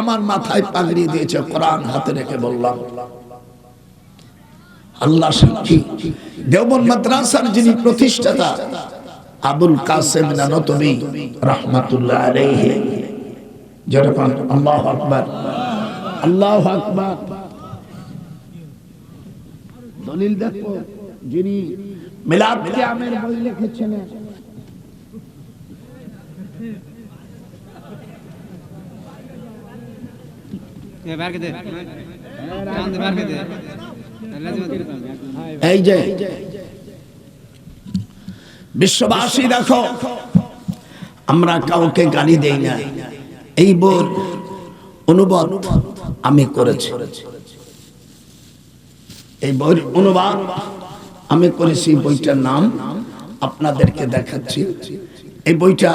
আমার মাথায় পাগড়ি দিয়েছে, কোরআন হাতে রেখে বললাম। আল্লাহ সাক্ষী দেওবন মাদ্রাসার যিনি প্রতিষ্ঠাতা, আবুল কাসেম নানতবি রহমাতুল্লাহ আলাইহি। যেরকম আল্লাহ আকবার আল্লাহ আকবার। দলিল দেখো, যিনি মিলাদ কিয়ামের বই লিখেছেন এই যে, বিশ্ববাসী দেখো, আমরা কাউকে গালি দেই না। এই বই অনুবাদ আমি করেছি। এই বইয়ের অনুবাদ আমি করেছি বইটার নাম আপনাদেরকে দেখাচ্ছি। এই বইটা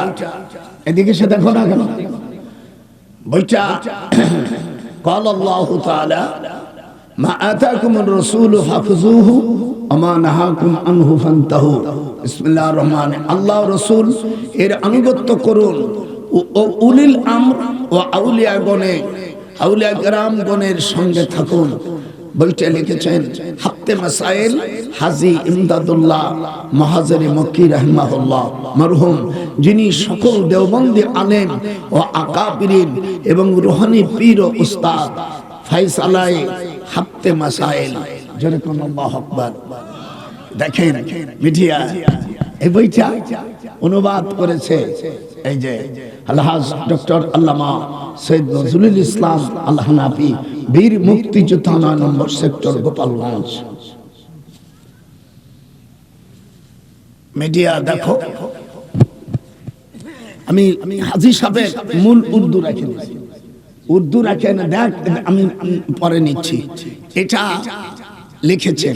এদিকে সে দেখো না কেন? বইটা قال الله تعالى ما آتاكم الرسول فخذوه وما نهاكم عنه فانتهوا بسم الله الرحمن আল্লাহ রসুল এর আনুগত্য করুন ও- ও উলিল আমর ও আউলিয়া গণে আউলিয়া গ্রাম গণের সঙ্গে থাকুন বইটা লিখেছেন হাফতে মাসাইল হাজি ইমদাদুল্লাহ মহাজরে মক্কি রহমাহুল্লাহ মরহুম, যিনি সকল দেওবন্দি আলেম ও আকাবিরিন এবং রুহানি পীর ও উস্তাদ ফাইসালাই হাফতে মাসাইল। যেরকম আল্লাহ আকবার। দেখেন মিডিয়া এই বইটা অনুবাদ করেছে এই যে আলহাজ ডক্টর আল্লামা সৈয়দ নজরুল ইসলাম আল্লাহ নাফি বীর মুক্তিযোদ্ধা নয় নম্বর সেক্টর গোপালগঞ্জ। মিডিয়া দেখো। আমি হাজি সাহেবের মূল উর্দু রেখে দিয়েছি উর্দু রাখে না, দেখ, আমি পরে নিচ্ছি। এটা লিখেছে,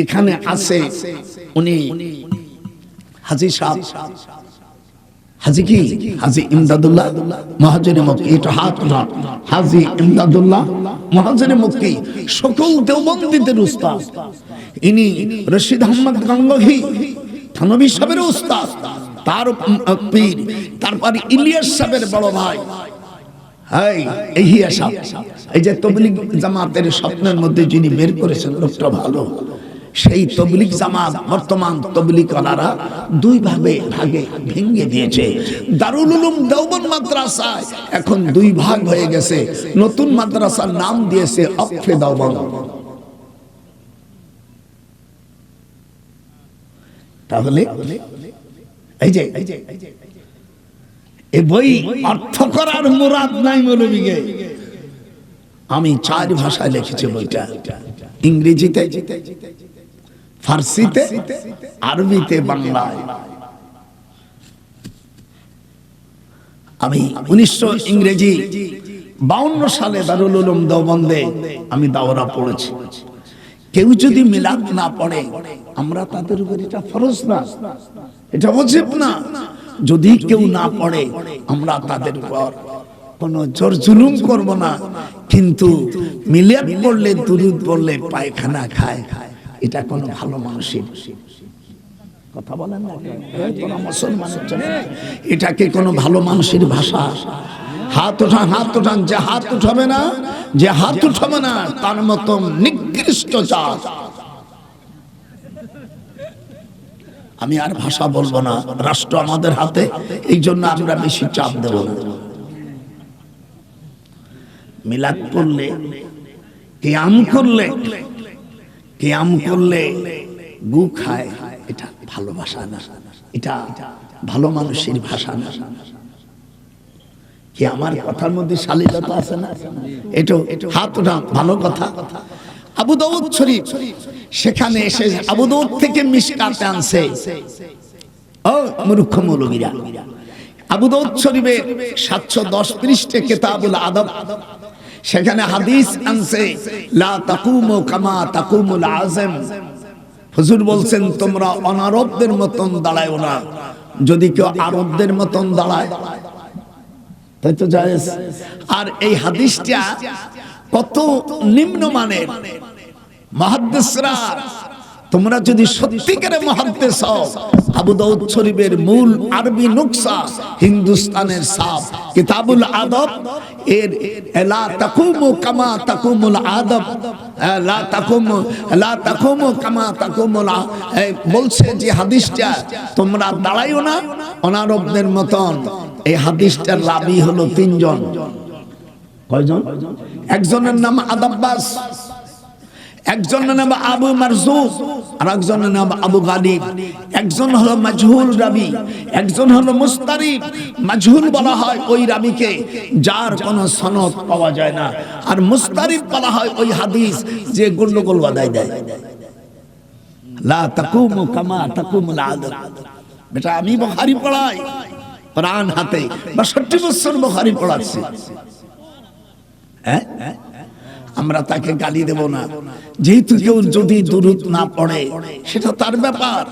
এখানে আছে উনি হাজি সাহেব। হাজি কি? হাজি ইমদাদুল্লাহ মহাজনে মুক্তি এটা হাত উঠান হাজি ইমদাদুল্লাহ মহাজনে মুক্তি সকল দেওবন্দীদের উস্তাদ। ইনি রশিদ আহমদ গঙ্গহি থানবী সাহেবের উস্তাদ, তার পীর, তারপর ইলিয়াস সাহেবের বড় ভাই। এই যে তবলিগ জামাতের স্বপ্নের মধ্যে যিনি বের করেছেন, লোকটা ভালো। সেই তবলিগ জামাত বর্তমান তবলিগ ওনারা দুই ভাবে ভাগে ভেঙে দিয়েছে। দারুল উলুম দেওবন্দ মাদ্রাসায় এখন দুই ভাগ হয়ে গেছে। নতুন মাদ্রাসার নাম দিয়েছে অক্ষে দেওবন্দ। তাহলে এই যে, এ বই অর্থ করার মুরাদ নাই মৌলবীকে। আমি চার ভাষায় লিখেছি বইটা। ইংরেজিতে, ফার্সিতে, আরবিতে, বাংলায়। আমি উনিশশো ইংরেজি বাউন্ন সালে দারুল উলুম দেওবন্দে আমি দাওরা পড়েছি। কেউ যদি মিলাদ না পড়ে, আমরা তাদের উপর এটা ফরজ না, এটা অজিব না যদি কেউ না পড়ে, আমরা তাদের উপর কোনো জোর জুলুম করব না কিন্তু মিলিয়াদ পড়লে, দুরুদ পড়লে পায়খানা খায়, এটা কোনো ভালো মানুষের কথা বলেন না কেন? মুসলমানের জন্য। এটাকে কোনো ভালো মানুষের ভাষা হাত উঠান হাত উঠান, যে হাত উঠাবে না, যে হাত উঠাবে না, তার মতন নিকৃষ্ট জাত। আমি আর ভাষা বলব না, রাষ্ট্র আমাদের হাতে, এই জন্য আমরা বেশি চাপ দেব না। মিলাদ করলে, কেয়াম করলে কেয়াম করলে গু খায়, এটা ভালোবাসা না, এটা ভালো মানুষের ভাষা না। কি আমার কথার মধ্যে শালীনতা আছে না? এটা হাত ওঠা ভালো কথা। আবু দাউদ শরীফ, সেখানে এসে আবু দাউদ থেকে মিশকাতে আনছে। ও মূর্খ মৌলবীরা। আবু দাউদ শরীফের সাতশো দশ পৃষ্ঠে কেতাবুল আদব। সেখানে হাদিস আনছে, লা তাকুমু কামা তাকুমুল আজম হুজুর বলছেন, তোমরা অনারবদের মতন দাঁড়ায় না। যদি কেউ আরবদের মতন দাঁড়ায় তাই তো জায়েজ? আর এই হাদিসটা কত নিম্নমানের। মহাদ্দেশরা তোমরা যদি সত্যিকারে মহাদ্দেশ হও, আবু দাউদ শরীফের মূল আরবি নুকসা হিন্দুস্তানের সাপ, কিতাবুল আদব, এর লা তাকুমু কামা তাকুমুল আদব লা তাকুমু লা তাকুমু কামা তাকুমুল বলছে যে হাদিসটা তোমরা দাঁড়াইও না অনারবদের মতন। এই হাদিসটার রাবি হলো তিনজন। কয়জন? একজনের নাম আদাব্বাস একজনের নাম আবু মারজুক আর একজনের নাম আবু গালিব। একজন হলো মাজহুল রাবি, একজন হলো মুস্তারিব। মাজহুল বলা হয় ওই রাবিকে, যার কোনো সনদ পাওয়া যায় না। আর মুস্তারিব বলা হয় ওই হাদিস যে গন্ডগোল বাদায় দেয়। লা তাকুমু কামা তাকুমুল আদম বেটা, আমি বুখারী পড়াই। কোরআন হাতে বাষট্টি বছর বুখারী পড়াচ্ছি। হ্যাঁ? আমরা তাকে গালি দেব না। যেহেতু কেউ যদি দুরুদ না পড়ে, সেটা তার ব্যাপার।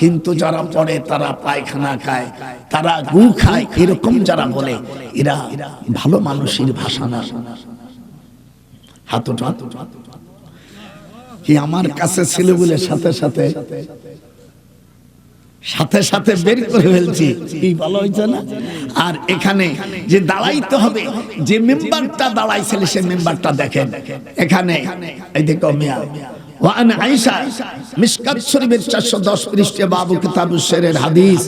কিন্তু যারা পড়ে, তারা পায়খানা খায়, তারা গু খায়, এরকম যারা বলে, এরা ভালো মানুষের ভাষা না। হাত কি আমার কাছে ছিল বলে সাথে সাথে সাথে সাথে বের করে ফেলছি কি ভালো হয়েছে না আর এখানে যে দাঁড়াইতে হবে যে মেম্বারটা দাঁড়াইছিল সে মেম্বারটা দেখেন এখানে এই দেখো মিয়া وعن عائشة مشكات شريف الشاشة دوش بريشتي بابو كتاب الشير الحديث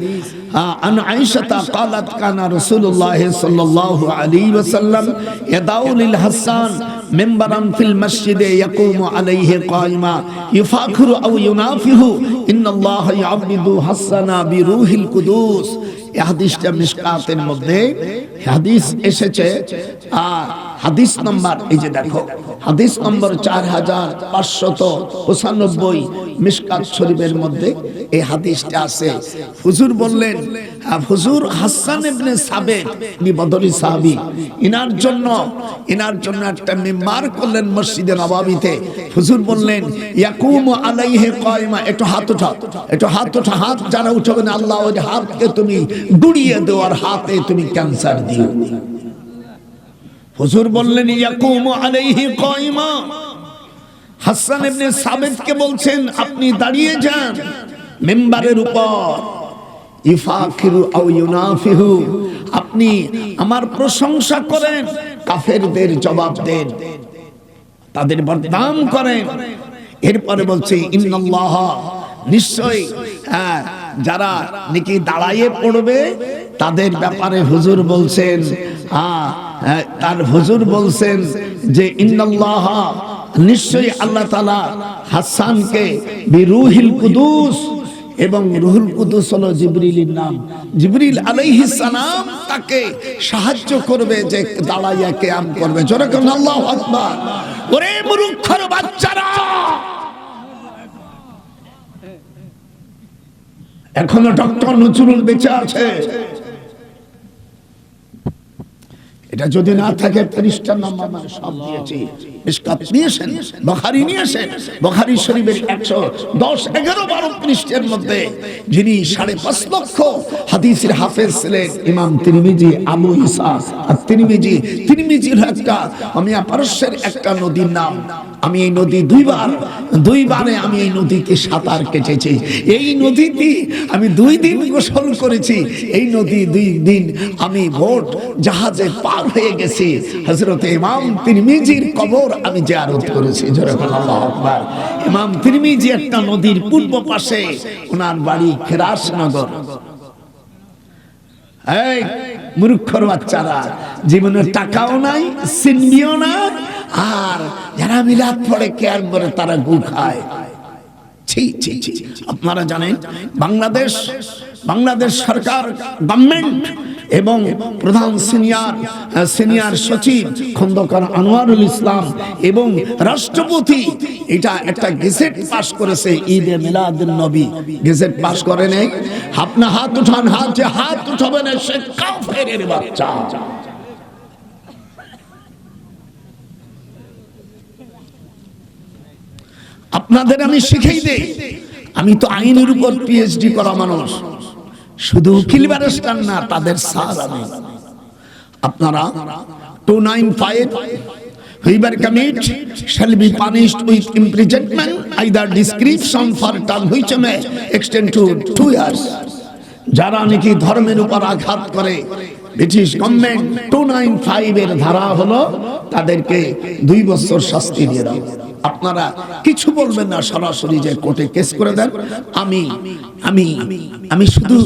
آه، عن عائشة قالت كان رسول الله صلى الله عليه وسلم يدعو للحسان মেম্বারান ফিল মসজিদে ইয়াকুমু আলাইহি কায়মা, ইউফাখিরু আও ইউনাফিহু, ইন্নাল্লাহ ইয়াবদু হাসানা বিরুহিল কুদুস। এই হাদিসটা মিশকাতের মধ্যে হাদিস এসেছে। আর হাদিস নাম্বার, এই যে দেখো, হাদিস নম্বর চার হাজার পাঁচশত পঁচানব্বই মিশকাত শরীফের মধ্যে এই হাদিসটা আছে। হুজুর বললেন হুজুর হাসান ইবনে সাবেক ইনি বদরি সাহাবী। ইনার জন্য ইনার জন্য একটা মেম্বার করলেন মসজিদে নবাবিতে। হুজুর বললেন, ইয়াকুম আলাইহে কয়মা একটু হাত উঠাও। একটু হাত উঠা, হাত যারা উঠাবেন আল্লাহ ওই হাতকে তুমি গুড়িয়ে দেও আর হাতে তুমি ক্যান্সার দিও। হুজুর বললেন, ইয়াকুম আলাইহি কয়মা হাসান ইবনে সাবেতকে বলছেন, আপনি দাঁড়িয়ে যান, মেম্বারের উপর আপনি আমার প্রশংসা করেন কাফেরদের জবাব দেন তাদের বদনাম করেন। এরপরে বলছে ইন্নাল্লাহ নিশ্চয় হ্যাঁ, যারা নাকি দাঁড়াইয়ে পড়বে তাদের ব্যাপারে হুজুর বলছেন হ্যাঁ, হ্যাঁ, তার হুজুর বলছেন যে ইন্নাল্লাহ নিশ্চয়ই আল্লাহ তাআলা হাসানকে বিরুহিল কুদুস এবং রুহুল কুদুস হলো জিবরিলের নাম। জিবরিল আলাইহিস সালাম তাকে সাহায্য করবে যে দাঁড়াইয়া কিয়াম করবে। আল্লাহ আল্লাহু আকবার। ওরে মূর্খর বাচ্চারা! এখনও ডক্টর নজরুল বেঁচে আছে। এটা যদি না থাকে, ত্রিশটা নাম মানে সব দিয়েছি। নিয়েছেন, বখারি নিয়েছেন, বখারি শরীফের একশো দশ, এগারো, বারো মধ্যে, যিনি সাড়ে পাঁচ লক্ষ হাদিসের হাফেজ ছিলেন, ইমাম তিরমিজি, আবু ইসা আর তিরমিজি। তিরমিজির একটা, আমি পারস্যের একটা নদীর নাম। আমি এই নদী দুইবার, দুইবারে আমি এই নদীকে সাঁতার কেটেছি। এই নদীতে আমি দুই দিন গোসল করেছি। এই নদী দুই দিন আমি ভোট জাহাজে পার হয়ে গেছি। হজরত ইমাম তিরমিজির কবর আমি জিয়ারত করেছি। ইমাম তিরমিজি একটা নদীর পূর্ব পাশে, ওনার বাড়ি খেরাসনগর এই মূর্খর বাচ্চারা, জীবনের টাকাও নাই সিন্ডিও না আর যারা মিলাদ পড়ে কেয়ার করে তারা গু খায়। আপনারা জানেন, বাংলাদেশ বাংলাদেশ সরকার গভর্নমেন্ট এবং প্রধান সিনিয়র সিনিয়র সচিব খন্দকার আনোয়ারুল ইসলাম এবং রাষ্ট্রপতি, এটা একটা গেজেট পাস করেছে ঈদে মিলাদুন নবী। গেজেট পাস করে নেই। আপনি হাত উঠান, হাত যে হাত উঠাবে না, সে কাফেরের বাচ্চা। আপনাদের আমি শিখেই দেই। আমি তো আইনের উপর পিএইচডি করা মানুষ। শুধু উকিল ব্যারিস্টার না তাদের স্যার আমি। আপনারা two nine five Whoever commit shall be punished with imprisonment, either description for term which may extend to two years. যারা নাকি ধর্মের উপর আঘাত করে British government two nine five এর ধারা হলো তাদেরকে দুই বছর শাস্তি দিয়ে দাও। আপনারা কিছু বলবেন না, সরাসরি যে কোর্টে কেস করে দেন। আমি আমি আমি শুধু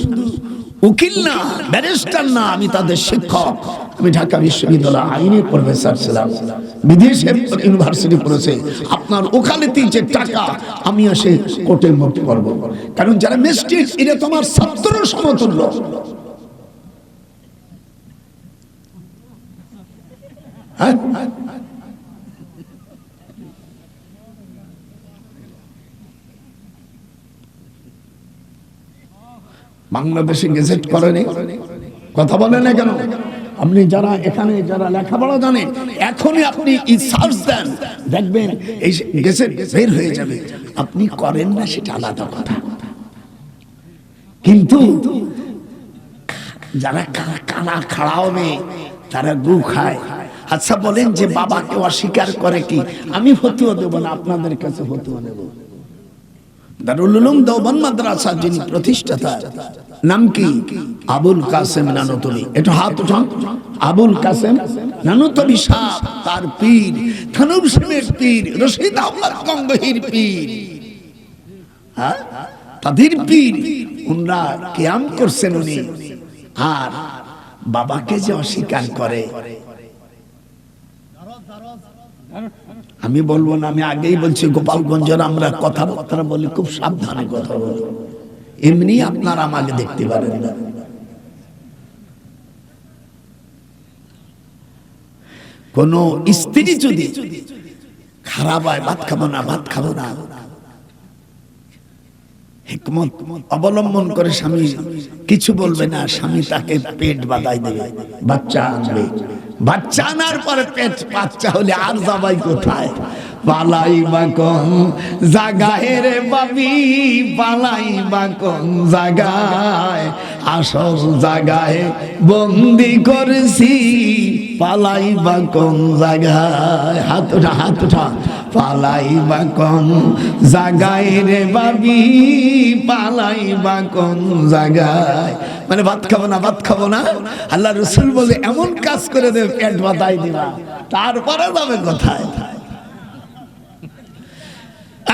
উকিল না ব্যারিস্টার না, আমি তাদের শিক্ষক। আমি ঢাকা বিশ্ববিদ্যালয় আইনের প্রফেসর ছিলাম। বিদেশে ইউনিভার্সিটি পড়েছে। আপনার ওকালতি যে টাকা আমি এসে কোর্টে মুখ করব কারণ যারা মিস্টেক এটা তোমার ছাত্র সমতুল্য। হ্যাঁ? বাংলাদেশে গেজেট করেনি। কথা বলে না কেন? আপনি যারা এখানে যারা লেখাপড়া জানেন এখনই আপনি দেন। দেখবেন এই গেজেট বের হয়ে যাবে। আপনি করেন না, সেটা আলাদা কথা। কিন্তু যারা কানা খাড়াও খাড়া হবে তারা গু খায়। আচ্ছা বলেন যে বাবাকে অস্বীকার করে কি? আমি ফতুয়া দেবো না, আপনাদের কাছে ফতুয়া নেব দারুল উলুম মাদ্রাসা যিনি প্রতিষ্ঠাতা নাম কি? আবুল কাসেম নানুতলি। একটু হাত উঠান আবুল কাসেম নানুতলি সাহ, তার পীর থানুর সিমের পীর, রশিদ আহমদ গঙ্গহির পীর। হ্যাঁ? তাদের পীর, উনরা কিয়াম করছেন উনি। আর বাবাকে যে অস্বীকার করে। আমি বলব না, আমি আগেই বলছি, গোপালগঞ্জের আমরা কথাবার্তা বলি, খুব সাবধানে কথা বলি। এমনি আপনারা আমাকে দেখতে পারেন না। কোন স্ত্রী যদি খারাপ হয়, ভাত খাব না, ভাত খাব না। হিকমত অবলম্বন করে স্বামী কিছু বলবে না, স্বামী তাকে পেট বাদাই দেবে, বাচ্চা আনবে। বাচ্চা আনার পরে পেট, বাচ্চা হলে আর যাবাই কোথায়? পালাই বা কোন জাগায় রে বাবি পালাই বা কোন জাগায়, আসল জাগায় বন্দি করছি। পালাই বা কোন জাগায়, হাত উঠা হাত উঠা পালাই বা কোন জাগায় রে বাবি, পালাই বা কোন জাগায়। মানে ভাত খাব না, ভাত খাব না। আল্লাহ রসুল বলে, এমন কাজ করে দেবে, পেট বাতাই দিবা। তারপরে যাবে কোথায়?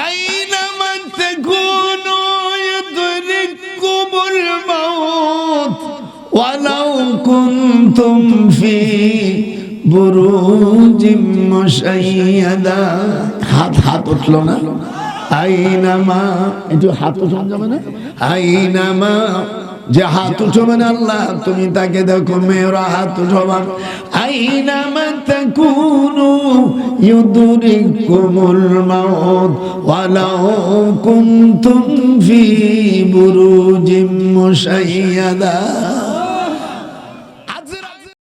أينما تكونوا يدرككم الموت ولو كنتم في বুরুজ মুশাইয়াদা হাত হাত উঠলো না আইনামা একটু হাত উঠান যাবে না আইনামা যে হাত উঠবে না আল্লাহ, তুমি তাকে দেখো মেয়েরা হাত উঠবা মাউত, ওয়ালাউ কুনতুম ফি বুরুজিম মুশাইয়াদা।